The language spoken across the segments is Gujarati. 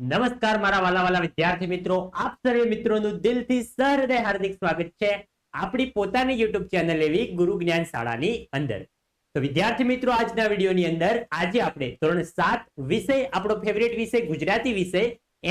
નમસ્કાર મારા વાલા વાલા વિદ્યાર્થી મિત્રો. આપ સર્વે મિત્રોનું દિલથી સહૃદય હાર્દિક સ્વાગત છે. આપણી પોતાની યુટ્યુબ ચેનલ એવી ગુરુ જ્ઞાન શાળાની અંદર. તો વિદ્યાર્થી મિત્રો, આજના વિડીયોની અંદર આજે આપણે ધોરણ સાત વિષય, આપણો ફેવરેટ વિષય ગુજરાતી વિષય,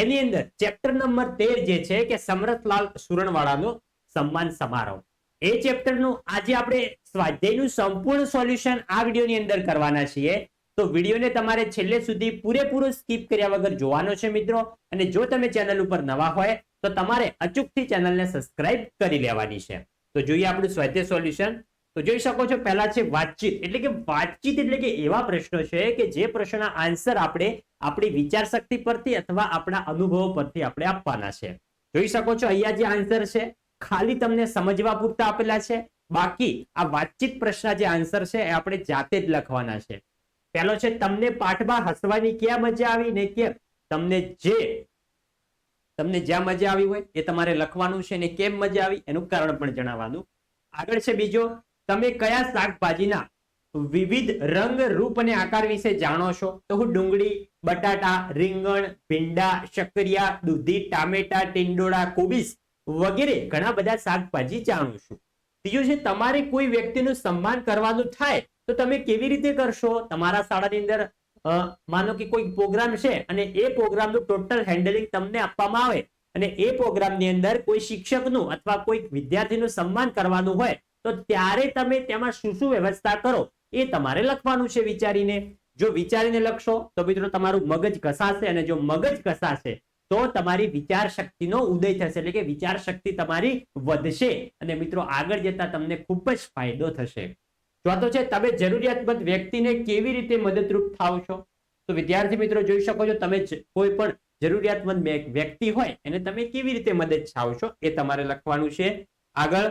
એની અંદર ચેપ્ટર નંબર તેર જે છે કે સમરથલાલ સુરણવાળાનો સન્માન સમારોહ. એ ચેપ્ટરનું આજે આપણે સ્વાધ્યાયનું સંપૂર્ણ સોલ્યુશન આ વિડીયોની અંદર કરવાના છીએ. તો વિડીયોને તમારે છેલ્લે સુધી પૂરેપૂરો સ્કીપ કર્યા વગર જોવાનો છે મિત્રો. અને જો તમે ચેનલ ઉપર નવા હોય, તો તમારે અચૂકથી ચેનલને સબસ્ક્રાઇબ કરી લેવાની છે. તો જોઈએ આપણું સ્વાધ્યાય સોલ્યુશન. તો જોઈ શકો છો, પહેલા છે વાતચીત. એટલે કે વાતચીત એટલે કે એવા પ્રશ્નો છે કે જે પ્રશ્નના આન્સર આપણે આપણી વિચાર શક્તિ પરથી અથવા આપણા અનુભવો પરથી આપણે આપવાના છે. જોઈ શકો છો, અહીંયા જે આન્સર છે, ખાલી તમને સમજવા પૂરતા આપેલા છે. બાકી આ વાતચીત પ્રશ્ન જે આન્સર છે, એ આપણે જાતે જ લખવાના છે. પહેલો છે, તમને પાઠમાં હસવાની ક્યાં મજા આવી ને કેમ? તમને જે, તમને જ્યાં મજા આવી હોય એ તમારે લખવાનું છે ને કેમ મજા આવી એનું કારણ પણ જણાવવાનું. આગળ છે બીજો, તમે કયા શાકભાજીના વિવિધ રંગ રૂપ અને આકાર વિશે જાણો છો? તો હું ડુંગળી, બટાટા, રીંગણ, ભીંડા, શક્કરિયા, દૂધી, ટામેટા, ટીંડોળા કોબીસ વગેરે ઘણા બધા શાકભાજી જાણું છું. ત્રીજું છે, તમારે કોઈ વ્યક્તિનું સન્માન કરવાનું થાય તો તમે કેવી રીતે કરશો? તમારા શાળાની અંદર માનો કે કોઈ પ્રોગ્રામ છે અને એ પ્રોગ્રામનું ટોટલ હેન્ડલિંગ તમને આપવામાં આવે અને એ પ્રોગ્રામની અંદર કોઈ શિક્ષકનું અથવા કોઈ વિદ્યાર્થીનું સન્માન કરવાનું હોય, તો ત્યારે તમે તેમાં શું શું વ્યવસ્થા કરો એ તમારે લખવાનું છે વિચારીને. જો વિચારીને લખશો, તો મિત્રો તમારું મગજ ઘસાશે અને જો મગજ ઘસાશે, તો તમારી વિચાર શક્તિનો ઉદય થશે. એટલે કે વિચાર શક્તિ તમારી વધશે અને મિત્રો આગળ જતા તમને ખૂબ જ ફાયદો થશે. ચોથો છે, તમે જરૂરિયાતમંદ વ્યક્તિને કેવી રીતે મદદરૂપ થાવ છો? તો વિદ્યાર્થી મિત્રો જોઈ શકો છો, તમે કોઈ પણ જરૂરિયાતમંદ વ્યક્તિ હોય, એને તમે કેવી રીતે મદદ થાવ છો એ તમારે લખવાનું છે. આગળ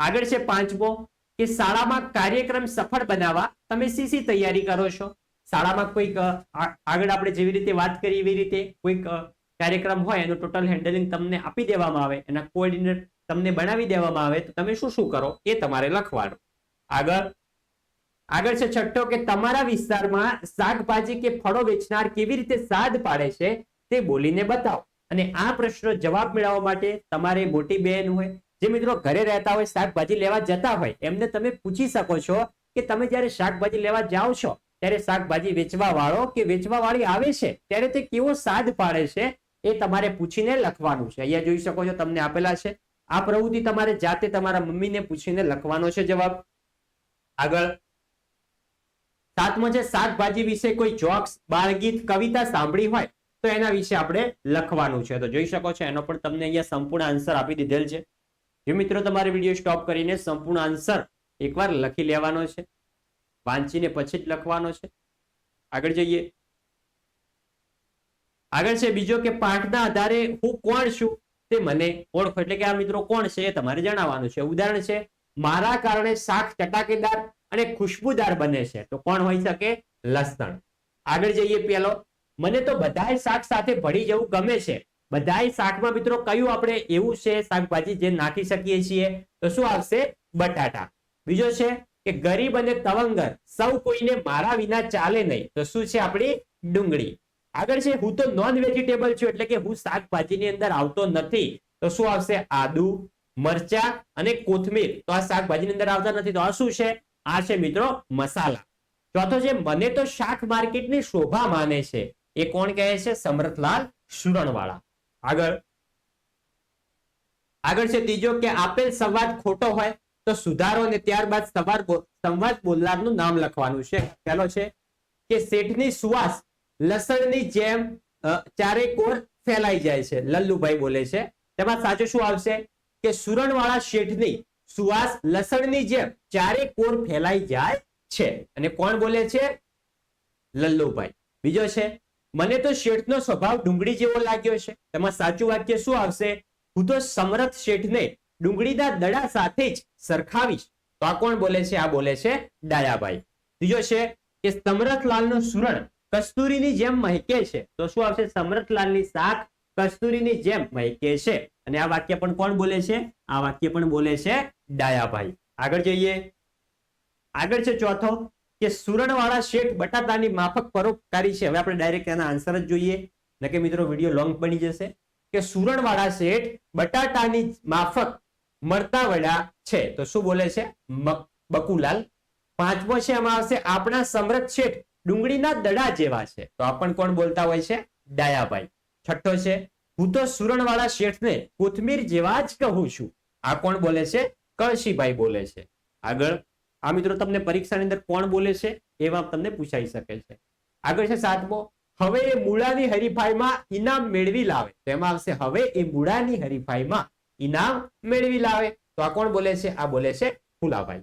આગળ છે પાંચમો, કે શાળામાં કાર્યક્રમ સફળ બનાવવા તમે શી તૈયારી કરો છો? શાળામાં કોઈક આગળ આપણે જેવી રીતે વાત કરી એવી રીતે કોઈક કાર્યક્રમ હોય, એનું ટોટલ હેન્ડલિંગ તમને આપી દેવામાં આવે, એના કોઓર્ડિનેટ તમને બનાવી દેવામાં આવે, તો તમે શું શું કરો એ તમારે લખવાનું. આગળ આગળ છે છઠ્ઠો કે તમારા વિસ્તારમાં શાકભાજી કે ફળો વેચનાર કેવી રીતે સાદ પાડે છે તે બોલીને બતાવો. અને આ પ્રશ્નો જવાબ મેળવવા માટે તમારે મોટી બહેન હોય, જે મિત્રો ઘરે રહેતા હોય, શાકભાજી લેવા જતા હોય, એમને તમે પૂછી શકો છો કે તમે જ્યારે શાકભાજી લેવા જાઓ છો, ત્યારે શાકભાજી વેચવા વાળો કે વેચવા વાળી આવે છે? ત્યારે તે કેવો સાદ પાડે છે એ તમારે પૂછીને લખવાનું છે. અહીંયા જોઈ શકો છો તમને આપેલા છે. આ પ્રવૃત્તિ તમારે જાતે તમારા મમ્મીને પૂછીને લખવાનો છે જવાબ. આગળ સાતમો છે, શાકભાજી વિશે કોઈ જોક્સ, બાળગીત, કવિતા સાંભળી હોય, તો એના વિશે આપણે લખવાનું છે. તો જોઈ શકો છો, એનો પણ તમને અહીંયા સંપૂર્ણ આન્સર આપી દીધેલ છે. જે મિત્રો તમારે વીડિયો સ્ટોપ કરીને સંપૂર્ણ આન્સર એકવાર લખી લેવાનો છે, વાંચીને પછી જ લખવાનો છે. આગળ જઈએ. આગળ છે, બીજો કે પાઠના આધારે હું કોણ છું, તે મને ઓળખો. એટલે કે આ મિત્રો કોણ છે એ તમારે જણાવવાનું છે. ઉદાહરણ છે, મારા કારણે શાક ચટાકેદાર અને ખુશ્બુદાર બને છે. તો કોણ હોઈ શકે? લસણ. આગળ જઈએ પેલો. મને તો બધાય શાક સાથે ભળી જવું ગમે છે. બધાય શાકમાં મિત્રો કયું આપણે એવું છે શાકભાજી જે નાખી શકીએ છીએ? તો શું આવશે? બટાટા. બીજો છે કે ગરીબ અને તવંગર, સૌ કોઈને મારા વિના ચાલે નહીં. તો શું છે આપણી ડુંગળી? આગળ છે, હું તો નોન વેજીટેબલ છું, એટલે કે હું શાકભાજીની અંદર આવતો નથી. તો શું આવશે? આદુ, મરચા અને કોથમીર. તો આ શાકભાજીની અંદર આવતા નથી. તો આ શું છે? આ છે મિત્રો મસાલા. ચોથો છે, મને તો શાક માર્કેટની શોભા માને છે. એ કોણ કહે છે? સમરથલાલ સુરણવાળા. આગળ. આગળ છે ત્રીજો કે આપેલ સંવાદ ખોટો હોય તો સુધારો અને ત્યારબાદ સવાર સંવાદ બોલનારનું નામ લખવાનું છે. પહેલો છે કે શેઠની સુવાસ લસણની જેમ ચારે કોર ફેલાઈ જાય છે. લલ્લુભાઈ બોલે છે. તેમાં સાચું શું આવશે? કે સુરણવાળા શેઠની સુવાસ લસણની જેમ ચારે કોર ફેલાઈ જાય છે. અને કોણ બોલે છે? લલ્લુભાઈ. બીજો છે, મને તો શેઠનો સ્વભાવ ડુંગળી જેવો લાગ્યો છે. તેમાં સાચું વાક્ય શું આવશે? હું તો સમરથ શેઠને ડુંગળીના દડા સાથે જ સરખાવીશ. તો આ કોણ બોલે છે? આ બોલે છે ડાયાભાઈ. ત્રીજો છે કે, સમરથલાલનું સુરણ કસ્તુરીની જેમ મહેકે છે. તો શું આવશે? સમરથલાલની શાક કસ્તુરીની જેમ વહેકે છે. અને આ વાક્ય પણ કોણ બોલે છે? આ વાક્ય પણ બોલે છે ડાયાભાઈ. આગળ જઈએ. આગળ છે ચોથો કે સુરણવાળા શેઠ બટાટાની માફક પરોપકારી છે. હવે આપણે ડાયરેક્ટ એના આન્સર જ જોઈએ. નકે મિત્રો વીડિયો લોંગ બની જશે. કે સુરણવાળા શેઠ બટાટાની માફક મળતા વળ્યા છે. તો શું બોલે છે? બકુલાલ. પાંચમો છે એમાં આવશે, આપણા સમરથ શેઠ ડુંગળીના દડા જેવા છે. તો આ પણ કોણ બોલતા હોય છે? ડાયાભાઈ. છઠ્ઠો છે, હું તો સુરણવાળા શેઠને કોથમીર જેવા જ કહું છું. આ કોણ બોલે છે? કળશીભાઈ બોલે છે. આગળ, આ મિત્રો તમને પરીક્ષાની અંદર કોણ બોલે છે? એવા તમને પૂછાઈ શકે છે. આગળ છે સાતમો, હવે એ મૂળાની હરીફાઈમાં ઇનામ મેળવી લાવે. તેમાં આવશે, હવે એ મૂળાની હરીફાઈમાં ઇનામ મેળવી લાવે. તો આ કોણ બોલે છે? આ બોલે છે ફુલાભાઈ.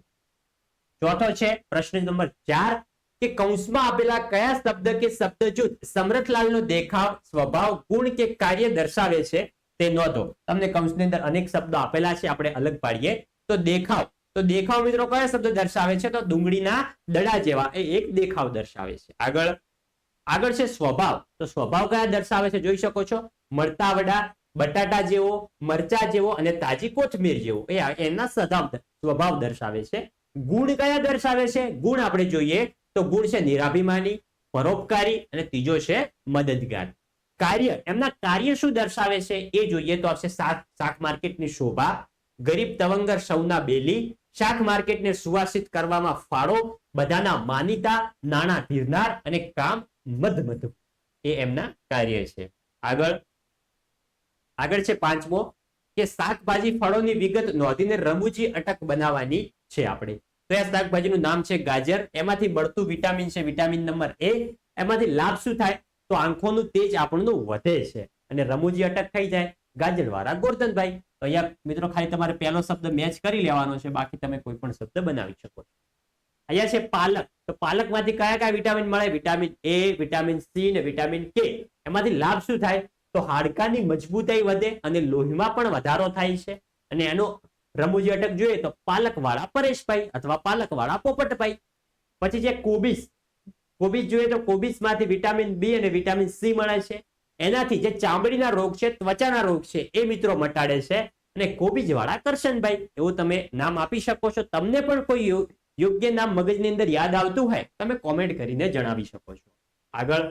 ચોથો છે, પ્રશ્ન નંબર ચાર કે કૌંસમાં આપેલા કયા શબ્દ કે શબ્દ જૂથ સમરથલાલનો દેખાવ, સ્વભાવ, ગુણ કે કાર્ય દર્શાવે છે તે નોંધો. તમને કૌંસની અંદર અનેક શબ્દો આપેલા છે, આપણે અલગ પાડીએ. તો દેખાવ. તો દેખાવ મિત્રો કયા શબ્દ દર્શાવે છે? તો ડુંગળીના દડા જેવા. એ એક દેખાવ દર્શાવે છે. આગળ. આગળ છે સ્વભાવ. તો સ્વભાવ કયા દર્શાવે છે જોઈ શકો છો? મળતા વડા બટાટા જેવો, મરચા જેવો અને તાજી કોથમીર જેવો. એ એના સ્વભાવ સ્વભાવ દર્શાવે છે. ગુણ કયા દર્શાવે છે? ગુણ આપણે જોઈએ તો ગુણ છે નિરાભિમાની, પરોપકારી અને ત્રીજો છે મદદગાર. કાર્ય, એમના કાર્ય શું દર્શાવે છે એ જોઈએ તો આવશે શાક માર્કેટની શોભા, ગરીબ તવંગર સૌના બેલી, શાક માર્કેટને સુવાસિત કરવામાં ફાળો, બધાના માનીતા, નાણાં ધીરનાર અને કામ મધમધ એ એમના કાર્ય છે. આગળ આગળ છે પાંચમો, કે શાકભાજી ફળોની વિગત નોંધીને રમૂજી અટક બનાવવાની છે આપણે. તો આ શાકભાજીનું નામ છે ગાજર? એમાંથી મળતું વિટામિન છે, વિટામિન નંબર એ. એમાંથી લાભ શું થાય? તો આંખોનું તેજ આપણનું વધે છે અને રમૂજી અટક થઈ જાય. ગાજર વાળા ગોરધનભાઈ. તો અહીંયા મિત્રો ખાલી તમારે પહેલો શબ્દ મેચ કરી લેવાનો છે, બાકી તમે કોઈ પણ શબ્દ બનાવી શકો અહીંયા છે પાલક. તો પાલકમાંથી કયા કયા વિટામિન મળે? વિટામિન એ, વિટામિન સી ને વિટામિન કે. એમાંથી લાભ શું થાય? તો હાડકાની મજબૂતાઈ વધે અને લોહીમાં પણ વધારો થાય છે. અને એનો રમૂજી અટક જોઈએ તો પાલકવાળા પરેશભાઈ અથવા પાલકવાળા પોપટભાઈ. પછી છે કોબીસ કોબીજ જોઈએ તો કોબીજમાંથી વિટામિન બી અને વિટામિન સી મળે છે. એનાથી જે ચામડીના રોગ છે, ત્વચાના રોગ છે, એ મિત્રો મટાડે છે. અને કોબીજ વાળા કરશનભાઈ, એવું તમે નામ આપી શકો છો. તમને પણ કોઈ યોગ્ય નામ મગજની અંદર યાદ આવતું હોય, તમે કોમેન્ટ કરીને જણાવી શકો છો. આગળ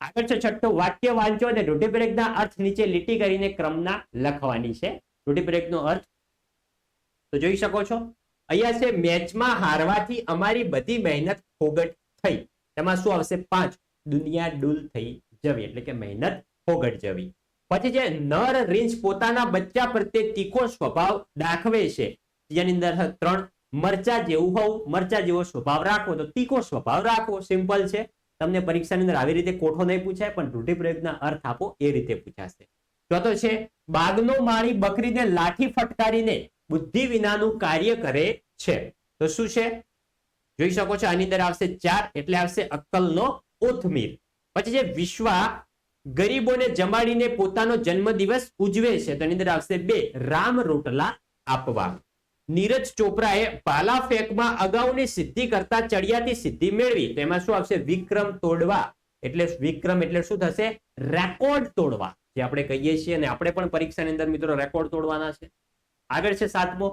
આગળ છે છઠ્ઠો, વાક્ય વાંચો અને રૂઢિપ્રયોગના અર્થ નીચે લીટી કરીને ક્રમના લખવાની છે. રૂઢિપ્રયોગનો અર્થ તો જોઈ શકો છો? અહીંયા છે, મેચમાં હારવાથી અમારી બધી મહેનત ફોગટ થઈ. તેમાં શું આવશે? પાંચ. દુનિયા ડૂલ થઈ જવી. એટલે કે મહેનત ફોગટ જવી. પછી જે નર રીંછ પોતાના બચ્ચા પ્રત્યે તીખો સ્વભાવ દાખવે છે. જેની અંદર ત્રણ મરચા જેવું હોવું. મરચા જેવો સ્વભાવ રાખવો તો તીખો સ્વભાવ રાખવો. સિમ્પલ છે. તમને પરીક્ષાની અંદર આવી રીતે કોઠો નહીં પૂછાય, પણ રૂઢિપ્રયોગના અર્થ આપો એ રીતે પૂછાશે. ચોથો છે, બાગનો માળી બકરીને લાઠી ફટકારીને બુદ્ધિ વિનાનું કાર્ય કરે છે. તો શું છે? જોઈ શકો છો, આની અંદર આવશે ચાર, એટલે આવશે અક્કલનો ઓથમીર પછી જે વિશ્વા, ગરીબોને જમાડીને પોતાનો જન્મદિવસ ઉજવે છે. તો એની અંદર આવશે બે, રામ રોટલા આપવા. નીરજ ચોપરાએ ભાલા ફેંકમાં અગાઉની સિદ્ધિ કરતા ચડિયાતી સિદ્ધિ મેળવી. તો એમાં શું આવશે? વિક્રમ તોડવા. એટલે વિક્રમ એટલે શું થશે? રેકોર્ડ તોડવા. જે આપણે કહીએ છીએ અને આપણે પણ પરીક્ષાની અંદર મિત્રો રેકોર્ડ તોડવાના છે. આગળ છે સાતમો.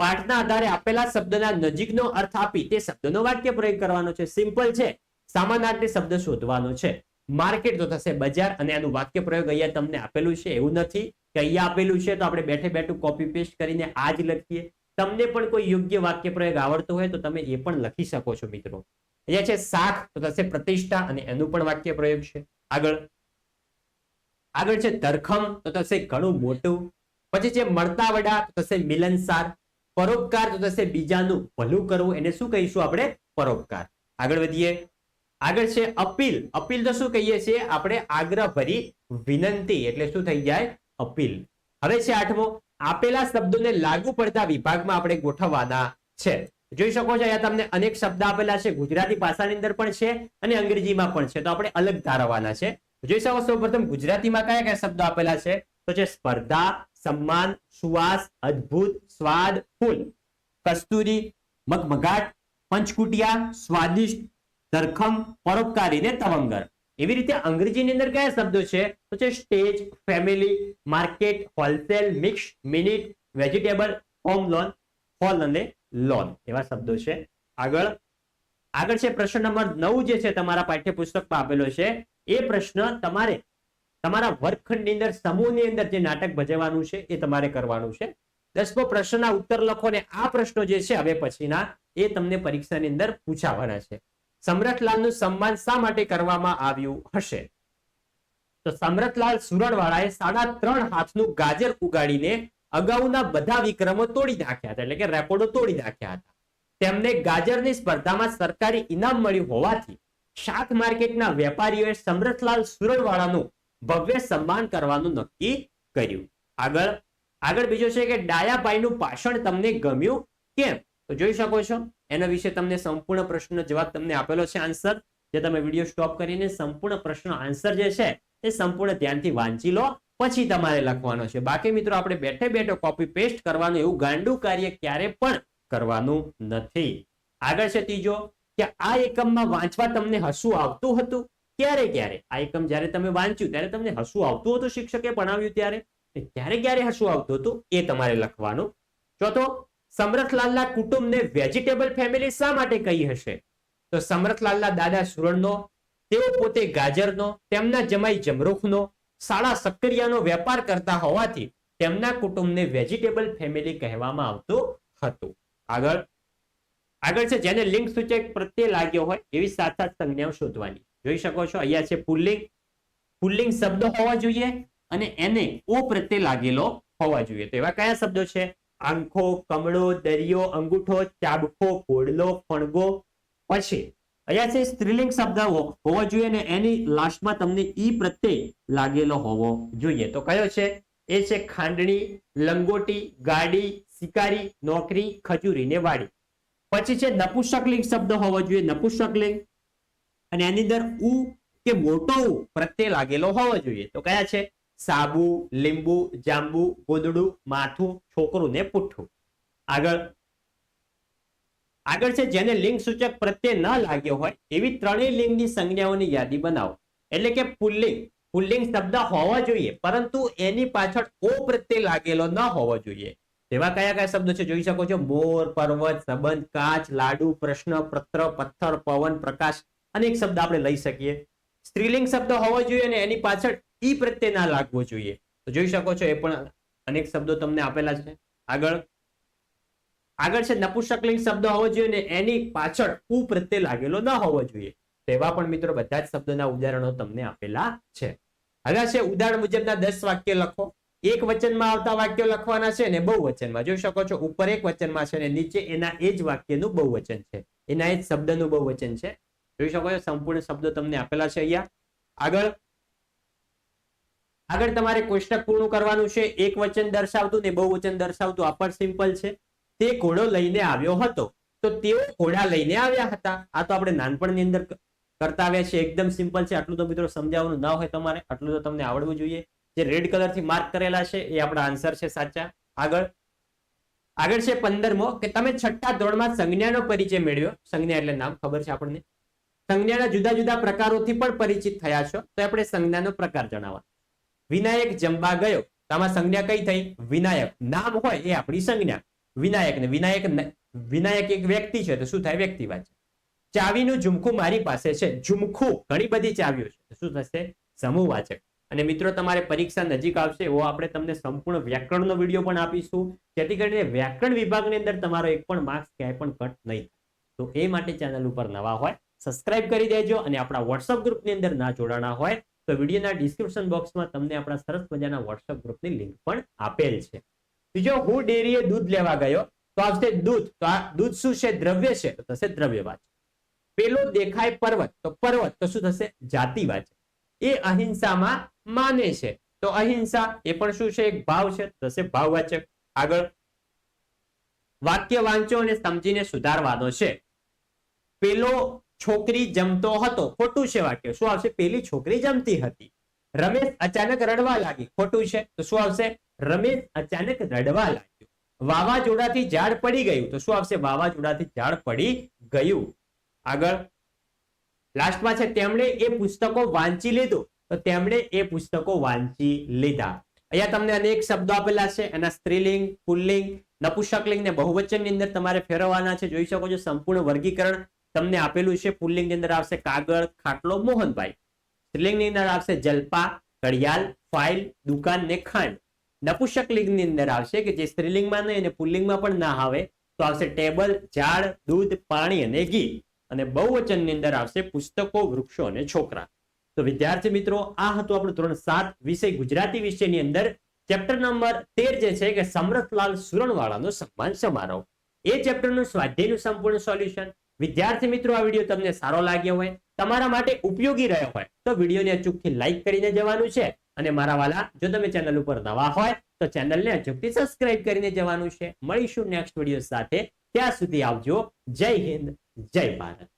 પાઠના આધારે આપેલા શબ્દના નજીકનો અર્થ આપી તે શબ્દનો વાક્ય પ્રયોગ કરવાનો છે. સિમ્પલ છે. સામાનાર્થી શબ્દ શોધવાનો છે. માર્કેટ તો થશે બજાર અને આનું વાક્ય પ્રયોગ અહીંયા તમને આપેલું છે. એવું નથી કે અહીંયા આપેલું છે તો આપણે બેઠે બેઠું કોપી પેસ્ટ કરીને આ જ લખીએ. તમને પણ કોઈ યોગ્ય વાક્ય પ્રયોગ આવડતો હોય તો તમે એ પણ લખી શકો છો મિત્રો. અહીંયા છે શાખ તો થશે પ્રતિષ્ઠા અને એનું પણ વાક્ય પ્રયોગ છે. આગળ. આગળ છે ધરખમ તો થશે ઘણું મોટું. પછી છે મળતા વડા થશે મિલનસાર. પરોપકાર, તો થશે બીજાનું ભલું કરવું. એને શું કહીશું આપણે? પરોપકાર. આગળ વધીએ. આગળ છે અપીલ. અપીલ તો શું કહીએ છીએ? આપણે આગ્રહ ભરી વિનંતી. એટલે શું થઈ જાય? અપીલ. હવે છે આઠમો. આપેલા શબ્દોને લાગુ પડતા વિભાગમાં આપણે ગોઠવવાના છે. જોઈ શકો છો, અહીંયા તમને અનેક શબ્દ આપેલા છે. ગુજરાતી ભાષાની અંદર પણ છે અને અંગ્રેજીમાં પણ છે. તો આપણે અલગ ધારવાના છે. જોઈ શકો સૌ પ્રથમ ગુજરાતીમાં કયા કયા શબ્દો આપેલા છે? તો છે સ્પર્ધા સન્માન સુવાસ અદ્ભુત સ્વાદ ફૂલ કસ્તુરી મગમગાટ પંચકુટિયા સ્વાદિષ્ટ ધરખમ પરોપકારી ને તવંગર। એવી રીતે અંગ્રેજીની અંદર કયા શબ્દો છે? તો છે stage, family, market, wholesale, mix, minute, vegetable, home loan, hall અને લોન એવા શબ્દો છે. આગળ આગળ છે પ્રશ્ન નંબર નવ જે છે તમારા પાઠ્યપુસ્તકમાં આપેલો છે. એ પ્રશ્ન તમારે તમારા વર્ગખંડની અંદર, સમૂહની અંદર જે નાટક ભજવવાનું છે, એ તમારે કરવાનું છે. દસમો પ્રશ્નના ઉત્તર લખો ને આ પ્રશ્નો જે છે, હવે પછીના, એ તમને પરીક્ષાની અંદર પૂછાવાના છે. સમરથલાલનું સન્માન શા માટે કરવામાં આવ્યું હશે? તો સમરથલાલ સુરણવાળાએ સાડા ત્રણ હાથનું ગાજર ઉગાડીને અગાઉના બધા વિક્રમો તોડી નાખ્યા હતા, એટલે કે રેકોર્ડો તોડી નાખ્યા હતા. તેમને ગાજરની સ્પર્ધામાં સરકારી ઇનામ મળ્યું હોવાથી શાક માર્કેટના વેપારીઓએ સમરથલાલ સુરણવાળાનું ભવ્ય સન્માન કરવાનું નક્કી કર્યું. આગળ આગળ બીજો છે કે ડાયાભાઈનું ભાષણ તમને ગમ્યું કેમ? તો જોઈ શકો છો, એના વિશે તમને સંપૂર્ણ પ્રશ્નનો જવાબ તમને આપેલો છે આન્સર. જે તમે વીડિયો સ્ટોપ કરીને સંપૂર્ણ પ્રશ્ન આન્સર જે છે, એ સંપૂર્ણ ધ્યાનથી વાંચી લો, પછી તમારે લખવાનો છે. બાકી મિત્રો, આપણે બેઠે બેઠો કોપી પેસ્ટ કરવાનું, એવું ગાંડું કાર્ય ક્યારે પણ કરવાનું નથી. આગળ છે ત્રીજો, કે આ એકમમાં વાંચવા તમને હસવું આવતું હતું? ક્યારે ક્યારે? આ એકમ જ્યારે તમે વાંચ્યું, ત્યારે તમને હસવું આવતું હતું, શિક્ષકે ભણાવ્યું ત્યારે? ક્યારે ક્યારે હસવું આવતું હતું? એ તમારે લખવાનું. ચોથો, સમરથલાલના કુટુંબને વેજીટેબલ ફેમિલી શા માટે કહી હશે? તો સમરથલાલના દાદા સુરણનો, તેઓ પોતે ગાજરનો, તેમના જમાઈ જમરૂખનો, શાળા સક્કરિયાનો વેપાર કરતા હોવાથી તેમના કુટુંબને વેજીટેબલ ફેમિલી કહેવામાં આવતું હતું. આગળ. આગળ છે, જેને લિંગ સૂચક પ્રત્યે લાગ્યો હોય, એવી સાત સાત સંજ્ઞાઓ શોધવાની. જોઈ શકો છો? અહીંયા છે પુલ્લિંગ. પુલ્લિંગ શબ્દ હોવા જોઈએ અને એને ઓ પ્રત્યે લાગેલો હોવા જોઈએ. તો એવા કયા શબ્દો છે? આંખો, કમળો, દરિયો, અંગૂઠો ચાબકો કોડલો ફણગો. પછી અહીંયા છે સ્ત્રીલિંગ શબ્દ હોવો જોઈએ અને એની લાસ્ટમાં તમને ઈ પ્રત્યે લાગેલો હોવો જોઈએ. તો કયો છે? એ છે ખાંડણી, લંગોટી, ગાડી, શિકારી, નોકરી, ખજૂરી ને વાડી. પછી છે નપુસકલિંગ શબ્દ હોવો જોઈએ. નપુસકલિંગ. અને એની અંદર ઉ કે મોટો ઉ પ્રત્યે લાગેલો હોવો જોઈએ. તો કયા છે? સાબુ, લીંબુ, જાંબુ, ગોદડું, માથું, છોકરું ને પુઠ્ઠું. આગળ. આગળ છે જેને લિંગ સૂચક પ્રત્યે ન લાગ્યો હોય, એવી ત્રણેય લિંગની સંજ્ઞાઓની યાદી બનાવો. એટલે કે પુલ્લિંગ. પુલ્લિંગ શબ્દ હોવા જોઈએ, પરંતુ એની પાછળ ઓ પ્રત્યે લાગેલો ન હોવો જોઈએ. તેવા કયા કયા શબ્દો છે જોઈ શકો છો? મોર, પર્વત, સંબંધ, કાચ, લાડુ, પ્રશ્ન, પત્ર, પથ્થર, પવન, પ્રકાશ અનેક શબ્દ આપણે લઈ શકીએ. સ્ત્રીલિંગ શબ્દ હોવો જોઈએ અને એની પાછળ ઈ પ્રત્યે ના લાગવો જોઈએ. તો જોઈ શકો છો, એ પણ અનેક શબ્દો તમને આપેલા છે. આગળ. આગળ છે, નપુસકલિંગ શબ્દ હોવો જોઈએ અને એની પાછળ ઉ પ્રત્યે લાગેલો ન હોવો જોઈએ. તેવા પણ મિત્રો બધા જ શબ્દોના ઉદાહરણો તમને આપેલા છે. હવે છે, ઉદાહરણ મુજબના દસ વાક્ય લખો. એક વચનમાં આવતા વાક્યો લખવાના છે ને બહુ વચનમાં જોઈ શકો છો, ઉપર એક વચનમાં છે ને નીચે એના એ જ વાક્યનું બહુ વચન છે. એના એ જ શબ્દનું બહુ વચન છે. જોઈ શકો છો, સંપૂર્ણ શબ્દો તમને આપેલા છે અહીંયા. આગળ. આગળ તમારે કોષ્ટક પૂર્ણ કરવાનું છે. એક વચન દર્શાવતું ને બહુ વચન દર્શાવતું, આ પણ સિમ્પલ છે. તે ઘોડો લઈને આવ્યો હતો. તો તેઓ ઘોડા લઈને આવ્યા હતા. આ તો આપણે નાનપણની અંદર કરતા આવ્યા છે એકદમ સિમ્પલ છે. આટલું તો મિત્રો સમજાવવાનું ના હોય તમારે. આટલું તો તમને આવડવું જોઈએ. જે રેડ કલરથી માર્ક કરેલા છે, એ આપણા આન્સર છે સાચા. આગળ. આગળ છે પંદરમો, કે તમે છઠ્ઠા ધોરણમાં સંજ્ઞાનો પરિચય મેળવ્યો. સંજ્ઞા એટલે નામ, ખબર છે આપણને? સંજ્ઞાના જુદા જુદા પ્રકારોથી પણ પરિચિત થયા છો, તો આપણે સંજ્ઞાનો પ્રકાર જણાવવા વિનાયક જમવા ગયો, તો આમાં સંજ્ઞા કઈ થઈ? વિનાયક. નામ હોય એ આપણી સંજ્ઞા. વિનાયક ને વિનાયક વિનાયક એક વ્યક્તિ છે, તો શું થાય? વ્યક્તિવાચક ચાવીનું ઝુમખું મારી પાસે છે. ઝુમખું. ઘણી બધી ચાવીઓ છે. શું થશે? સમૂહવાચક અને મિત્રો, તમારે પરીક્ષા નજીક આવશે, એવો આપણે તમને સંપૂર્ણ વ્યાકરણનો વીડિયો પણ આપીશું. જેથી કરીને વ્યાકરણ વિભાગની અંદર તમારો એક પણ માર્ક્સ ક્યાંય પણ કટ નહીં તો એ માટે ચેનલ ઉપર નવા હોય સબસ્ક્રાઇબ કરી દેજો અને આપણા વોટ્સઅપ ગ્રુપની અંદર ના જોડાણા હોય તો વિડીયોના ડિસ્ક્રિપ્શન બોક્સમાં તમને આપણા સરસ મજાના વોટ્સઅપ ગ્રુપની લિંક પણ આપેલ છે. બીજો, હું ડેરીએ દૂધ લેવા ગયો. તો આવશે દૂધ. તો આ દૂધ શું છે? દ્રવ્ય છે. તો થશે દ્રવ્યવાચક. પેલો દેખાય પર્વત. તો પર્વત તો શું થશે? જાતિવાચક. એ અહિંસામાં માને છે. તો અહિંસા એ પણ શું છે? એક ભાવ છે. તો થશે ભાવવાચક. આગળ. વાક્ય વાંચો અને સમજીને સુધારવાનો છે. પેલો છોકરી જમતો હતો, ખોટું છે વાક્ય. શું આવશે? પેલી છોકરી જમતી હતી. રમેશ અચાનક રડવા લાગી. ખોટું છે? તો શું આવશે? રમેશ અચાનક રડવા લાગ્યો. વાવાઝોડાથી ઝાડ પડી ગયું. તો શું આવશે? વાવાઝોડાથી ઝાડ પડી ગયું. આગળ. લાસ્ટમાં છે, તેમણે એ પુસ્તકો વાંચી લીધું. તો તેમણે એ પુસ્તકો વાંચી લીધા. અહીંયા તમને અનેક શબ્દો આપેલા છે. એના સ્ત્રીલિંગ, પુલ્લિંગ નપુષકલિંગ ને બહુવચનની અંદર તમારે ફેરવવાના છે. જોઈ શકો છો, સંપૂર્ણ વર્ગીકરણ તમને આપેલું છે પુલ્લિંગની અંદર આવશે કાગળ, ખાટલો, મોહનભાઈ. સ્ત્રીલિંગની અંદર આવશે જલપા, ઘડિયાળ, ફાઇલ, દુકાન ને ખાંડ. નપુષક લિંગની અંદર આવશે કે જે સ્ત્રીલિંગમાં નહીં અને પુલ્લિંગમાં પણ ના આવે, તો આવશે ટેબલ, ઝાડ, દૂધ, પાણી અને ઘી. અને બહુવચનની અંદર આવશે પુસ્તકો, વૃક્ષો અને છોકરા. તો વિદ્યાર્થી મિત્રો, આ હતું આપણું ધોરણ સાત વિષય ગુજરાતી વિષયની અંદર. ચેપ્ટર નંબર તેર જે છે કે સમરથલાલ સુરણવાળાનો સન્માન સમારોહ. એ ચેપ્ટરનું સ્વાધ્યાયનું સંપૂર્ણ સોલ્યુશન. વિદ્યાર્થી મિત્રો, આ વીડિયો તમને સારો લાગ્યો હોય, તમારા માટે ઉપયોગી રહ્યો હોય, તો વિડીયોને અચૂકથી લાઈક કરીને જવાનું છે. અને મારા વાલા, જો તમે ચેનલ ઉપર નવા હોય, તો ચેનલને અચૂકથી સબસ્ક્રાઇબ કરીને જવાનું છે. મળીશું નેક્સ્ટ વીડિયો સાથે. ત્યાં સુધી આવજો. જય હિન્દ, જય ભારત.